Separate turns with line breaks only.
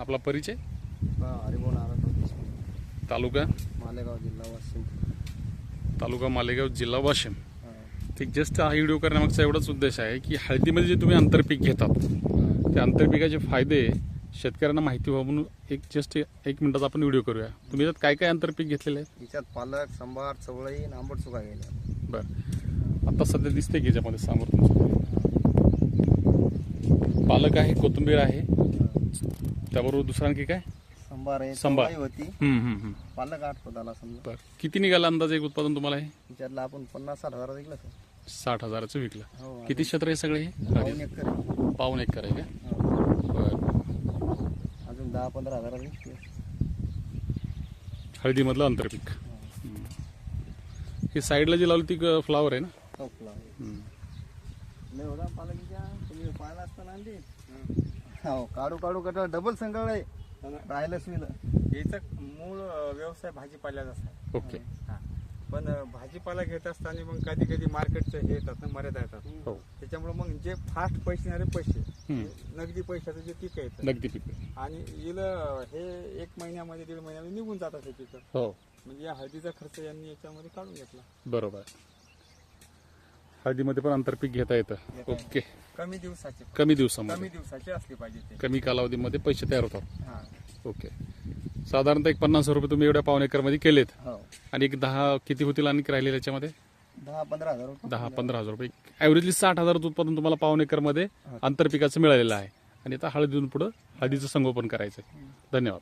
आपला परिचय?
हरिभाऊ नारायण देशमुख
तालुका?
मालेगाव जिल्हा वाशिम.
तालुका मालेगाव जिल्हा वाशिम. ठीक जस्ट हा व्हिडिओ करण्यामागचा एवढाच उद्देश आहे की हळदीमध्ये जे तुम्ही आंतरपीक घेतात त्या आंतरपिकाचे फायदे शेतकऱ्यांना माहिती व्हावं म्हणून एक जस्ट एक मिनिटाचा आपण व्हिडिओ करूया. तुम्ही यात काय काय आंतरपीक घेतलेले आहे?
याच्यात पालक संभार चवळी आणि आंबट चुका गेल्या
बरं. आता सध्या दिसते की याच्यामध्ये समोर तुमचं. पालक आहे कोथिंबीर आहे. त्याबरोबर दुसरं आणखी काय?
संभार आहे
संभार.
होती.
हम्म, हम्म, हम्म.
पालक आठ पदाला समजा.
बरं. किती निघालं अंदाजे एक उत्पादन तुम्हाला हे?
त्याच्यातला आपण पन्नास साठ हजार विकलं सर.
साठ हजाराचं विकलं.
हो
किती क्षेत्र आहे सगळे हे?
पाऊन
हळदीचं?
एकर आहे.
पाऊन एकर आहे का?
हो.
बरं.
अजून दहा पंधरा हजार विकते
हळदीमधलं आंतरपीक. हम्म. हे साईडला जे लावली ती फ्लावर आहे ना?
हो फुलावर.
हम्म.
लय होता पालकीच्या तुम्ही पाहिला असताना आणली हो काढू काढू कटा डबल संगळ आहे. राहिलंच विलं
याचा मूळ अ, व्यवसाय भाजीपाल्याचा आहे.
ओके.
हा. पण अ, भाजीपाला घेत असताना मग कधी कधी मार्केटचे हे येतात ना मर्यादा येतात.
हो.
त्याच्यामुळे मग जे फास्ट पैसे येणारे पैसे
हम्म.
नगदी पैशाचं जे पीक येतं
नगदी पीक.
आणि हिला हे एक महिन्यामध्ये दीड महिन्यामध्ये निघून जातात हे पिकं.
हो.
म्हणजे या हळदीचा खर्च यांनी याच्यामध्ये काढून घेतला.
बरोबर. हळदीमध्ये पण आंतरपीक घेता येतं
घेता येतं.
ओके.
कमी दिवसाचे.
कमी
कमी
दिवसामध्ये
दिवसाचे असले पाहिजे ते.
कमी कालावधीमध्ये पैसे तयार होतात.
हा.
ओके. साधारणतः एक पन्नास रुपये तुम्ही एवढ्या पावन एकरमध्ये केलेत.
हो.
आणि एक दहा किती होतील आणि राहिले त्याच्यामध्ये
दहा पंधरा हजार रुपये.
दहा पंधरा हजार रुपये. ॲव्हरेजली साठ हजाराचं उत्पादन तुम्हाला पावन एकरमध्ये आंतरपिकाचं मिळालेलं आहे. आणि आता हळदीतून पुढं हळदीचं संगोपन करायचं आहे धन्यवाद.